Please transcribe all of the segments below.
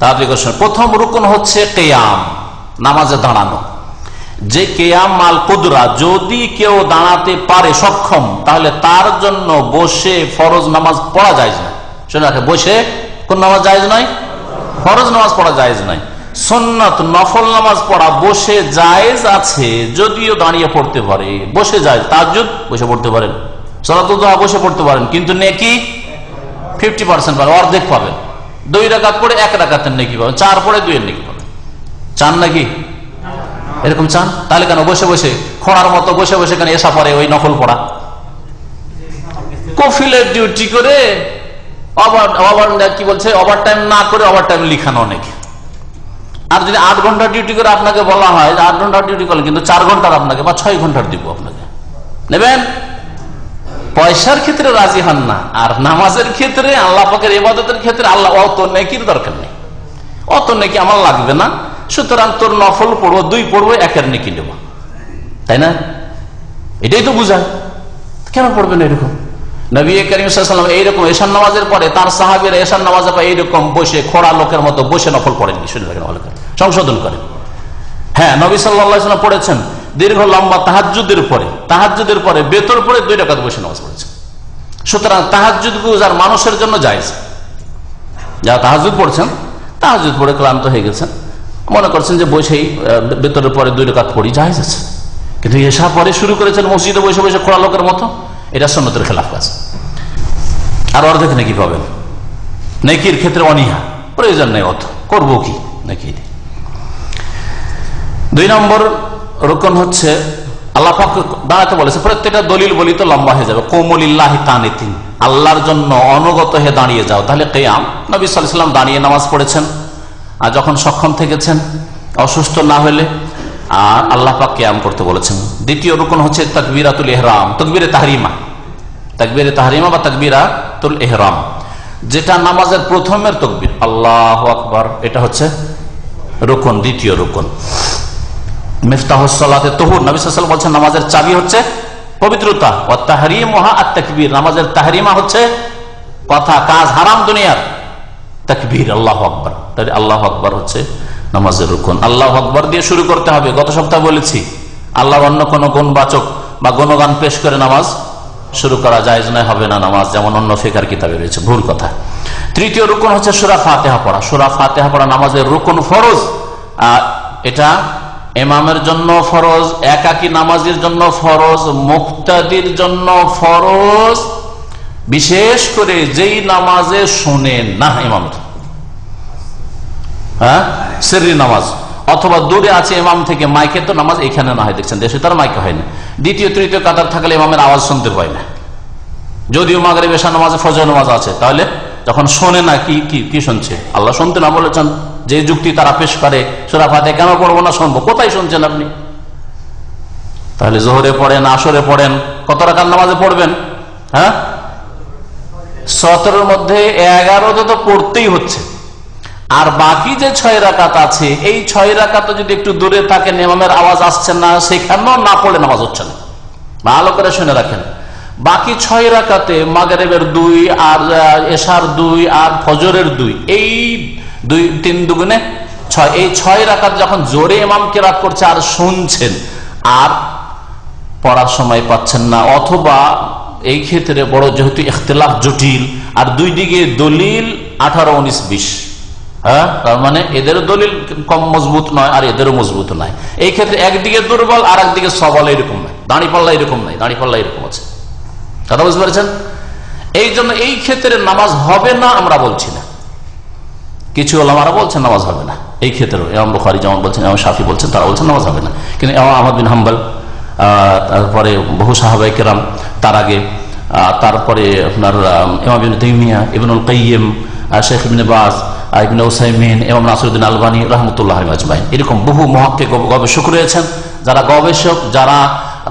শোনেন। প্রথম রুকন হচ্ছে কেয়াম, নামাজে দাঁড়ানো। যে কেয়াম মাল কুদরা, যদি কেউ দাঁড়াতে পারে সক্ষম, তাহলে তার জন্য বসে ফরজ নামাজ পড়া যায় না শুনে বসে কোন নামাজ জায়জ নয়? ফরজ নামাজ পড়া জায়েজ নাই সন্ন্যত নফল নামাজ পড়া বসে জায়েজ আছে, যদিও দাঁড়িয়ে পড়তে পারে। বসে যায় তাজুদ বসে পড়তে পারেন। সলাতুদ্দোহা বসে পড়তে পারেন, কিন্তু নেকি ফিফটি পার্সেন্ট পাবেন অর্ধেক পাবেন দুই রাকাত পড়ে এক রাকাতের নাকি পাবেন চার পড়ে দুইয়ের নেকি পাবেন চান নাকি? এরকম চান? তাহলে কেন বসে বসে, খোঁড়ার মতো বসে বসে কেন এসা পরে ওই নকল পড়া? কফিলের ডিউটি করে কি বলছে ওভার টাইম না করে ওভার টাইম লিখানো অনেক। আর যদি আট ঘণ্টা ডিউটি করে আপনাকে বলা হয়, আট ঘণ্টা ডিউটি করলেন কিন্তু চার ঘণ্টার আপনাকে বা ছয় ঘণ্টার দিব আপনাকে। নেবেন? পয়সার ক্ষেত্রে রাজি হন না, আর নামাজের ক্ষেত্রে, আল্লাহ পাকের ইবাদতের ক্ষেত্রে আল্লাহ, অত নেকির দরকার নেই। অত নেকি আমার লাগবে না, সুতরাং তোর নফল পড়ব, দুই পড়ব, একের নেকি নেব। তাই না? এটাই তো বুঝায় কেন পড়বেন এরকম? নবী করিম সাল্লাম এইরকম এশান নামাজের পরে, তার সাহাবের এশান নামাজের পরে এইরকম বসে খোড়া লোকের মতো বসে নফল পড়েননি শুনে রাখেন সংশোধন করেন। হ্যাঁ নবী সাল্লাম পড়েছেন দীর্ঘ লম্বা তাহাজুদের পরে তাহাজুদের পরে বেতর পরে দুই টাকা বসে নামাজ পড়েছেন সুতরাং তাহাজুদ গুজার মানুষের জন্য যাইছে যারা তাহাজুদ পড়ছেন তাহাজুদ পড়ে ক্লান্ত হয়ে গেছেন। মনে করছেন যে বসেই বেতরের পরে দুই টাকা পড়ি জাহেজ আছে। কিন্তু এসা পরে শুরু করেছেন মসজিদে বসে বসে খোড়া লোকের মতো, এটা সন্ন্যতের খেলাফ কাজ। আর অর্ধেক নাকি পাবেন। নেকির ক্ষেত্রে অনীহা, প্রয়োজন নেই অত। করব কি নাকি? দুই নম্বর রোকন হচ্ছে, আল্লাহ দাঁড়াতে বলেছে, প্রত্যেকটা দলিল বলি তো লম্বা হয়ে যাবে। কোমলিল্লাহ কানিতিন আল্লাহর জন্য অনুগত হয়ে দাঁড়িয়ে যাও। তাহলে কেয়াম, নবী সাল্লাম দাঁড়িয়ে নামাজ পড়েছেন, আর যখন সক্ষম থেকেছেন, অসুস্থ না হলে, আর আল্লাহ পাক কেয়াম করতে বলেছেন। দ্বিতীয় রুকন হচ্ছে তকবিরাতুল এহরাম তকবিরে তাহরিমা। তকবিরে তাহরিমা বা তকবিরাতুল এহরাম যেটা নামাজের প্রথমের তকবির। আল্লাহ আকবর, এটা হচ্ছে রুকন, দ্বিতীয় রুকন। মিফতাহসালাতে তহুর, নবী সাল্লাম বলছেন, নামাজের চাবি হচ্ছে পবিত্রতা ও তাহরিমা আর তাকবীর। নামাজের তাহরিমা হচ্ছে কথা, কাজ হারাম দুনিয়ার। তাকবীর, আল্লাহ আকবর। তাহলে আল্লাহ আকবর হচ্ছে নামাজের রুকন। আল্লাহ আকবর দিয়ে শুরু করতে হবে। গত সপ্তাহে বলেছি আল্লাহ অন্য কোন গুণবাচক বা গুণগান পেশ করে নামাজ শুরু করা যায় নয়, হবে না নামাজ, যেমন অন্য ফেকার কিতাবে রয়েছে। ভুল কথা। তৃতীয় রুকন হচ্ছে সুরা ফাতেহা পড়া। সুরা ফাতেহা পড়া নামাজের রুকন ফরজ। আর এটা এমামের জন্য ফরজ, একাকি নামাজের জন্য ফরজ, মুক্তাদির জন্য ফরজ। বিশেষ করে যেই নামাজে শোনেন না ইমামের হ্যাঁ? নামাজ। অথবা দূরে আছে ইমাম থেকে মাইকে তো নামাজ এখানে না হয়, দেখছেন? দেশে তার মাইকে হয় না। দ্বিতীয়, তৃতীয় কাতার থাকলে ইমামের আওয়াজ শুনতে পায় না। যদিও মাগরে বেশা নামাজে ফজর নামাজ আছে, তাহলে যখন শোনে না কি কি শুনছে? আল্লাহ শুনতে না বলেছেন, যে যুক্তি তারা পেশ করে, সুরা ফাতে কেন পড়ব না শুনব? কোথায় শুনছেন আপনি? তাহলে জোহরে পড়েন, আসরে পড়েন, কত রাকার নামাজে পড়বেন? হ্যাঁ? সতেরোর মধ্যে এগারোতে তো পড়তেই হচ্ছে। আর বাকি যে ছয় রাকাত আছে, এই ছয় রাকাত যদি একটু দূরে থাকে নেমামের আওয়াজ আসছে না, সেখানেও না পড়ে নামাজ হচ্ছে না। ভালো করে শুনে রাখেন। বাকি ছয় রাকাতে মাগরেবের দুই আর এশার দুই আর ফজরের দুই। এই দুই, তিন দুগুণে ছয়। এই ছয় রাকাত যখন জোরে ইমাম কেরাত করছে আর শুনছেন, আর পড়ার সময় পাচ্ছেন না, অথবা এই ক্ষেত্রে বড় যেহেতু ইখতলাফ জটিল, আর দুই দিকে দলিল আঠারো, উনিশ, বিশ। হ্যাঁ? তার মানে এদের দলিল কম মজবুত নয়, আর এদেরও মজবুত নয়। এই ক্ষেত্রে একদিকে দুর্বল আর একদিকে সবল এরকম নয়। দাঁড়ি পাল্লা এরকম নয়, দাঁড়িপাল্লা এরকম আছে। কথা বুঝতে পেরেছেন? এই জন্য এই ক্ষেত্রে নামাজ হবে না আমরা বলছি না। কিছু ওলামারা বলছেন নামাজ হবে না। এই ক্ষেত্রে এমন বুখারি যেমন বলছেন এমন সাফি বলছেন তারা বলছেন নামাজ হবে না। কিন্তু এমন আহমদ বিন হাম্বল তারপরে বহু সাহাবাই কেরাম তার আগে তারপরে আপনার ইমাম বিন তৈমিয়া ইবনুল কাইম শেখ ইবিন আহ, ইবনে ওসাইমিন এবং নাসরুদ্দিন আলবানী রহমতুল্লাহ আজমাইন। এরকম বহু মহাক্কে গবেষক রয়েছেন যারা গবেষক যারা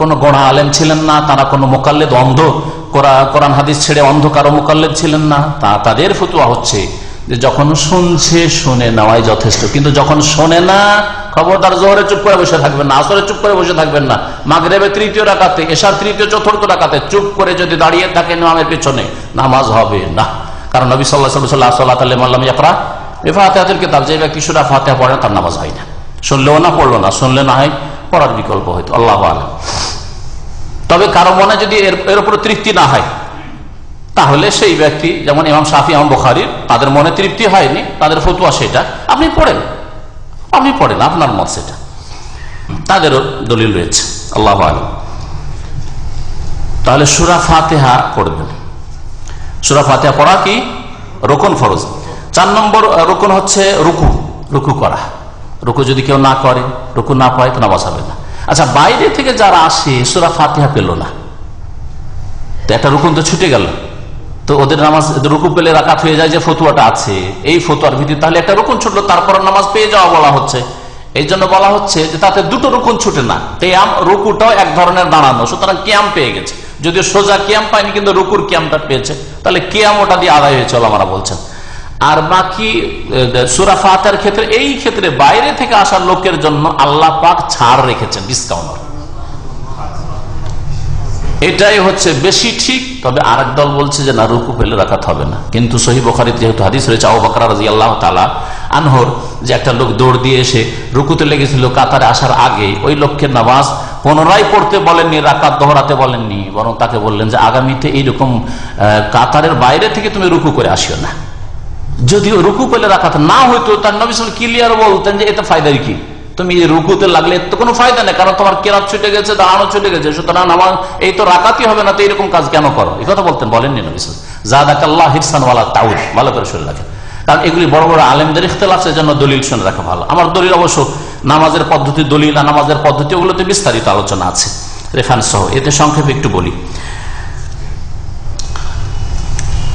কোনো গোড়া আলেম ছিলেন না, তারা কোনো মোকাল্লেদ, অন্ধ। কোরা- কোরআন হাদিস ছেড়ে অন্ধ কারও মোকাল্লেদ ছিলেন না। তা তাদের ফতুয়া হচ্ছে যে যখন শুনছে, শুনে নেওয়াই যথেষ্ট। কিন্তু যখন শোনে না, খবরদার জোহরে চুপ করে বসে থাকবেন না, আসরে চুপ করে বসে থাকবেন না। মাগরেবে তৃতীয় রাকাতে এসার তৃতীয় চতুর্থ রাকাতে চুপ করে যদি দাঁড়িয়ে থাকেন ইমামের পেছনে, নামাজ হবে না। কারণ নবী সাল্লাহ সাল্লাহ সাল্লাহ আল্লাহ ইয়াকরা। বেফাহাতের কিতাব, যে ব্যক্তি সুরা ফাতেহা পড়ে, তার নামাজ হয় না। শুনলেও না, পড়ল না। শুনলে না হয় পড়ার বিকল্প হয়তো, আল্লাহ আলম। তবে কারও মনে যদি এর উপর তৃপ্তি না হয়, তাহলে সেই ব্যক্তি, যেমন ইমাম শাফি, ইমাম বখারির, তাদের মনে তৃপ্তি হয়নি, তাদের ফতুয়া সেটা, আপনি পড়েন। আপনি পড়েন, আপনার মত সেটা। তাদেরও দলিল রয়েছে, আল্লাহ আলম। তাহলে সুরা ফাতেহা পড়বেন। সুরা ফাতেহা পড়া কি? রোকন ফরজ। চার নম্বর রোকন হচ্ছে রুকু রুকু করা। রুকু যদি কেউ না করে, রুকু না পায় তো নামাজ হবে না। আচ্ছা বাইরে থেকে যারা আসে, সুরা ফাতিহা পেল না। তো একটা রুকুন তো ছুটে গেল। তো ওদের নামাজ রুকু পেলে রাকাত হয়ে যায় যে ফতুয়াটা আছে। এই ফতুয়ার ভিত্তি তাহলে একটা রুকুন ছুটলো, তারপর নামাজ পেয়ে যাওয়া বলা হচ্ছে। এই জন্য বলা হচ্ছে যে তাতে দুটো রুকুন ছুটে না। কেয়াম, রুকুটাও এক ধরনের দাঁড়ানো, সুতরাং কেয়াম পেয়ে গেছে। যদিও সোজা কেয়াম পায়নি, কিন্তু রুকুর কেয়ামটা পেয়েছে। তাহলে কেয়াম ওটা দিয়ে আদায় হয়েছে আমরা বলছেন। আর বাকি সুরা ফাতের ক্ষেত্রে, এই ক্ষেত্রে বাইরে থেকে আসা লোকের জন্য আল্লাহ পাক ছাড় রেখেছেন ডিসকাউন্ট এটাই হচ্ছে বেশি ঠিক, তবে আরেক দল বলছে যে না, রুকু পেলে রাখাত হবে না। কিন্তু সহি বখারিত যেহেতু হাদিস রয়েছে, আবু বকর রাজি আল্লাহ তালা আনহর, যে একটা লোক দৌড় দিয়ে এসে রুকুতে লেগেছিল কাতারে আসার আগে, ওই লোককে নামাজ পুনরায় পড়তে বলেননি, রাকাত দহরাতে বলেননি, বরং তাকে বললেন যে, আগামীতে এইরকম কাতারের বাইরে থেকে তুমি রুকু করে আসিও না। যদিও রুকু পেলে রাখাত না হইতো, তার নবী ক্লিয়ার বলতেন যে এটা ফায়দার কি? তুমি রুকুতে লাগলে তো কোনো ফায়দা নেই, কারণ তোমার কেরাত ছুটে গেছে, দাঁড়ানো ছুটে গেছে, সুতরাং আমার এই তো রাকাতি হবে না, তো এরকম কাজ কেন করো? এই কথা বলতেন, বলেননি নবী জাদাকাল্লাহ হিরসানওয়ালা তাউদ ভালো করে শুনে রাখেন। কারণ এগুলি বড় বড় আলেমদের ইখতলাফ জন্য দলিল শুনে রাখা ভালো। আমার দলিল অবশ্য নামাজের পদ্ধতি দলিল, আর নামাজের পদ্ধতি, ওগুলোতে বিস্তারিত আলোচনা আছে। রেফারেন্স সহ, এতে সংক্ষেপে একটু বলি।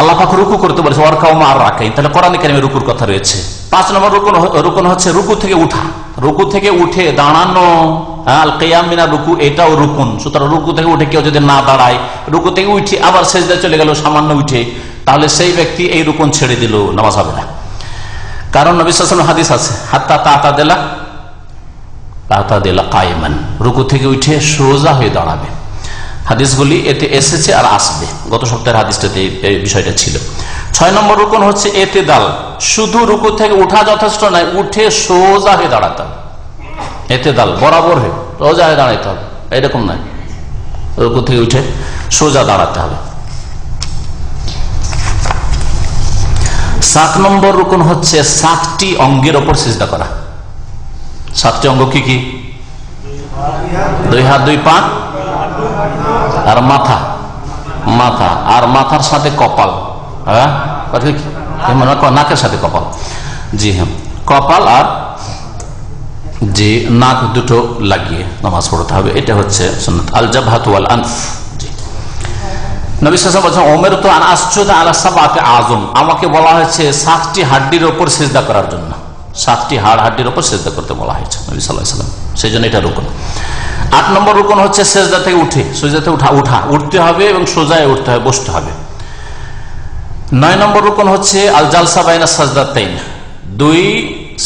আল্লাহ পাক রুকু করতে বলেছে ওর কাউ আর রাখাই তাহলে কোরআন কারিমে রুকুর কথা রয়েছে। পাঁচ নম্বর রুকুন রুকুন হচ্ছে রুকু থেকে উঠা। রুকু থেকে উঠে দাঁড়ানো আল কেয়ামিনা রুকু, এটাও রুকুন। সুতরাং রুকু থেকে উঠে কেউ যদি না দাঁড়ায়, রুকু থেকে উঠে আবার সেজদা চলে গেল, সামান্য উঠে, তাহলে সেই ব্যক্তি এই রুকুন ছেড়ে দিল, নামাজ হবে না। কারণ নবিস হাদিস আছে, হাত্তা তাতা দেলা তাতা দেলা কায়মান। রুকু থেকে উঠে সোজা হয়ে দাঁড়াবে। হাদিসগুলি এতে এসেছে আর আসবে। গত সপ্তাহের হাদিসটাতে এই বিষয়টা ছিল। ছয় নম্বর রুকন হচ্ছে এতে দাল শুধু রুকু থেকে উঠা যথেষ্ট নয়, উঠে সোজা হয়ে দাঁড়াতে হবে। এতে দাল বরাবর হয়ে, সোজা হয়ে দাঁড়াইতে হবে। এরকম নয়। রুকু থেকে উঠে সোজা দাঁড়াতে হবে। সাত নম্বর রুকন হচ্ছে সাতটি অঙ্গের ওপর চেষ্টা করা। সাতটি অঙ্গ কি কি? দুই হাত, দুই পা? আর মাথা মাথা, আর মাথার সাথে কপাল হ্যাঁ? নাকের সাথে কপাল। জি হ্যাঁ। কপাল আর যে নাক দুটো লাগিয়ে নামাজ পড়তে হবে। এটা হচ্ছে আল আনফ বলছেন তো আজম আমাকে বলা হয়েছে সাতটি হাড্ডির ওপর সেজদা করার জন্য। সাতটি হাড় হাড্ডির ওপর সেজদা করতে বলা হয়েছে নবী সাল্লাহ সেই জন্য এটা রুকুন। আট নম্বর রুকন হচ্ছে সেজদা থেকে উঠে সোজা উঠা উঠা, উঠতে হবে এবং সোজায় উঠতে হবে, বসতে হবে। নয় নম্বর রুকন হচ্ছে আল জালসা বাইনা সাজদা তাইন দুই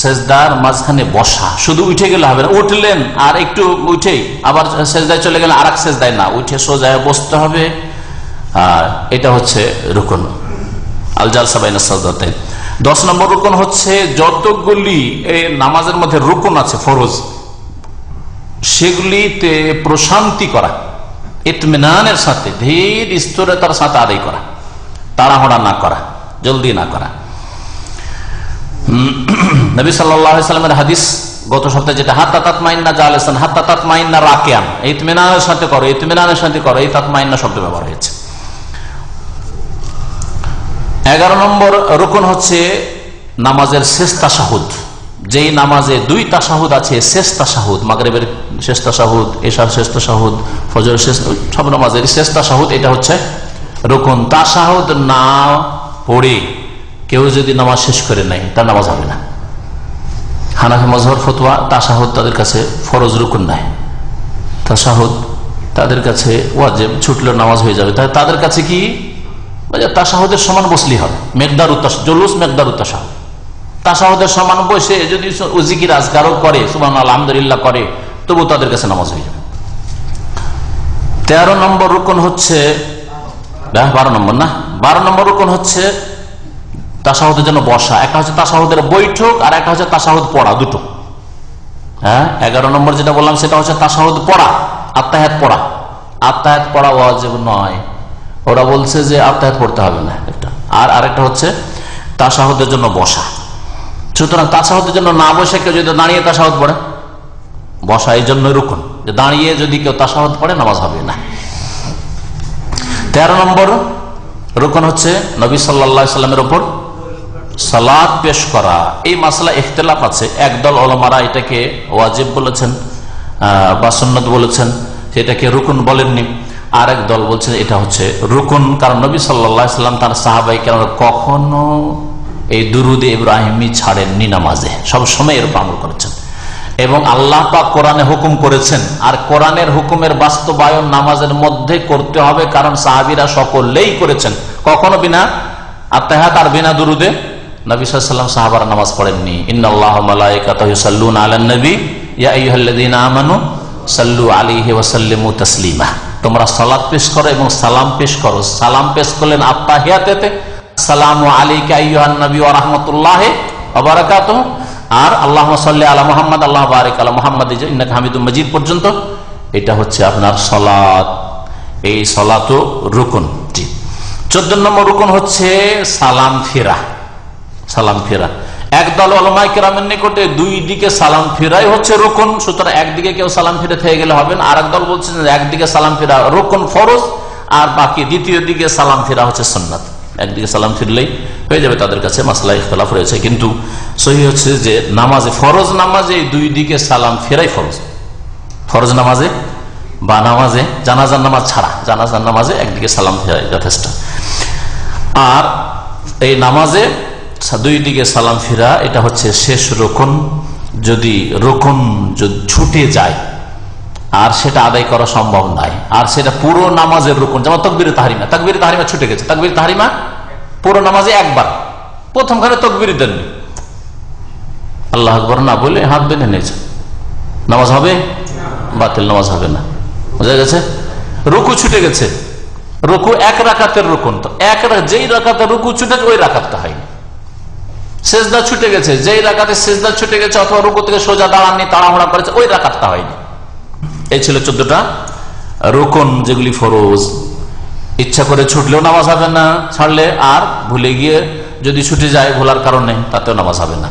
সেজদার মাঝখানে বসা, শুধু উঠে গেলে হবে না, উঠলেন আর একটু উঠেই আবার সেজদায় চলে গেলেন আর এক সেজদায় না, উঠে সোজায় বসতে হবে। আর এটা হচ্ছে রুকন, আল জালসা বাইনা সাজদা তাইন দশ নম্বর রুকন হচ্ছে যতগুলি নামাজের মধ্যে রুকন আছে, ফরজ সেগুলিতে প্রশান্তি করা, ইতমিনানের সাথে, ধীর স্থিরতার সাথে আদায় করা, তাড়াহড়া না করা, জলদি না করা। নবী সাল্লামের হাদিস গত সপ্তাহে যেটা হাত তাত মাইন্না যা আলেসান হাত তাত মাইন্না রাকেয়ান ইতমিনানের সাথে করো, ইতমিনানের সাথে করো, এই তাত মাইন্না শব্দ ব্যবহার হয়েছে। এগারো নম্বর রুকন হচ্ছে নামাজের শেষ তাসাহুদ যেই নামাজে দুই তাসাহুদ আছে, শেষ তাসাহুদ, মাগরেবের শেষ তাসাহুদ, এশার শেষ তাসাহুদ ফজর শেষ সব নামাজের শেষ তাসাহুদ, এটা হচ্ছে রুকুন। তাসাহুদ না পড়ে কেউ যদি নামাজ শেষ করে নাই তার নামাজ হবে না। হানাফি মজহর ফতুয়া, তাসাহুদ তাদের কাছে ফরজ রুকুন নাই। তাসাহুদ তাদের কাছে ওয়াজেব ছুটলে নামাজ হয়ে যাবে। তাদের কাছে কি? তাসাহুদের সমান বসলি হবে। মেঘদার উত্তাস জলুস মেঘদার উত্তাসাহ তাসাহদের সমান বসে যদি উজিকির আজগারও করে সুমান আলহামদুলিল্লাহ করে তবু তাদের কাছে নামাজ হয়ে যাবে। তেরো নম্বর রুকন হচ্ছে বারো নম্বর না? বারো নম্বর রুকন হচ্ছে তাসাহুদের জন্য বসা। একটা হচ্ছে তাসাহুদের বৈঠক আর একটা হচ্ছে তাসাহুদ পড়া, দুটো। হ্যাঁ এগারো নম্বর যেটা বললাম, সেটা হচ্ছে তাসাহুদ পড়া আত্মাহাত পড়া। আত্মাহাত পড়া ওয়াজিব নয়। ওরা বলছে যে আত্মাহাত পড়তে হবে না একটা। আর আরেকটা হচ্ছে তাসাহুদের জন্য বসা। সুতরাং তাসাহুদের জন্য না বসে কেউ যদি দাঁড়িয়ে তাসাহুদ পড়ে, বসা এই জন্য রুকুন। যে দাঁড়িয়ে যদি কেউ তাসাহুদ পড়ে, নামাজ হবে না। তেরো নম্বর রুকন হচ্ছে নবী সাল্লা সাল্লামের ওপর সালাদ পেশ করা। এই মাসলা ইখতলাফ আছে। একদল অলমারা এটাকে ওয়াজিব বলেছেন বা সন্ন্যত বলেছেন, সেটাকে রুকুন বলেননি। আর এক দল বলছেন এটা হচ্ছে রুকুন, কারণ নবী সাল্লা সাল্লাম তার সাহাবাই কেন কখনো এই দুরুদে ইব্রাহিমি ছাড়েননি নামাজে। সব সময় এর আমল করেছেন। এবং আল্লাহ পাক কোরআনে হুকুম করেছেন, আর কোরআনের হুকুমের বাস্তবায়ন নামাজের মধ্যে করতে হবে, কারণ সাহাবিরা সকলেই করেছেন। কখনো বিনা আত্মাহাত আর বিনা দুরুদে নবী সাহাবারা নামাজ পড়েননি। তোমরা সালাত পেশ করো এবং সালাম পেশ করো। সালাম পেশ করলেন আত্মাহিয়াতে সালামু আলাইকা আইয়ুহান নবী ওয়া রাহমাতুল্লাহি ওয়া আর আল্লাহ সাল্লি আলা মোহাম্মদ, আল্লাহ বারিক আলা মোহাম্মদ ইন্নাকা হামিদুম পর্যন্ত। এটা হচ্ছে আপনার এই রুকুন নম্বর রুকুন হচ্ছে সালাম ফেরা। সালাম ফেরা। একদল নিকটে দুই দিকে সালাম ফেরাই হচ্ছে রোকন। সুতরাং একদিকে কেউ সালাম ফিরে থেকে গেলে হবে না। আর একদল বলছেন একদিকে সালাম ফেরা রোকন ফরজ, আর বাকি দ্বিতীয় দিকে সালাম ফেরা হচ্ছে সন্ন্যাত একদিকে সালাম ফিরলেই হয়ে যাবে তাদের কাছে মাসলা ইখতলাফ রয়েছে। কিন্তু সহি হচ্ছে যে নামাজে, ফরজ নামাজে দুই দিকে সালাম ফেরাই ফরজ। ফরজ নামাজে বা নামাজে জানাজার নামাজ ছাড়া জানাজার নামাজে একদিকে সালাম ফেরাই যথেষ্ট। আর এই নামাজে দুই দিকে সালাম ফিরা, এটা হচ্ছে শেষ রোকন। যদি রোকন ছুটে যায় আর সেটা আদায় করা সম্ভব নয়। আর সেটা পুরো নামাজের রুকুন, যেমন তকবির তাহারিমা। তকবির তাহারিমা ছুটে গেছে। তকবির তাহারিমা পুরো নামাজে একবার। প্রথম প্রথমখানে তকবির দেননি আল্লাহ আকবর না বলে হাত বেঁধে নিয়েছে। নামাজ হবে? বাতিল নামাজ হবে না। বোঝা গেছে? রুকু ছুটে গেছে। রুকু এক রাকাতের রুকুন। তো এক যেই রাকাতে রুকু ছুটে ওই রাকাতটা হয়নি। সেজদা ছুটে গেছে। যেই রাকাতে সেজদা ছুটে গেছে অথবা রুকু থেকে সোজা দাঁড়ান দাঁড়াননি, তাড়াহুড়া করেছে, ওই রাকাতটা হয়নি। এই ছিল চোদ্দটা। রোকন যেগুলি ফরোজ। ইচ্ছা করে ছুটলেও নামাজ হবে না, ছাড়লে আর ভুলে গিয়ে যদি ছুটে যায়, ভোলার কারণে তাতেও নামাজ হবে না।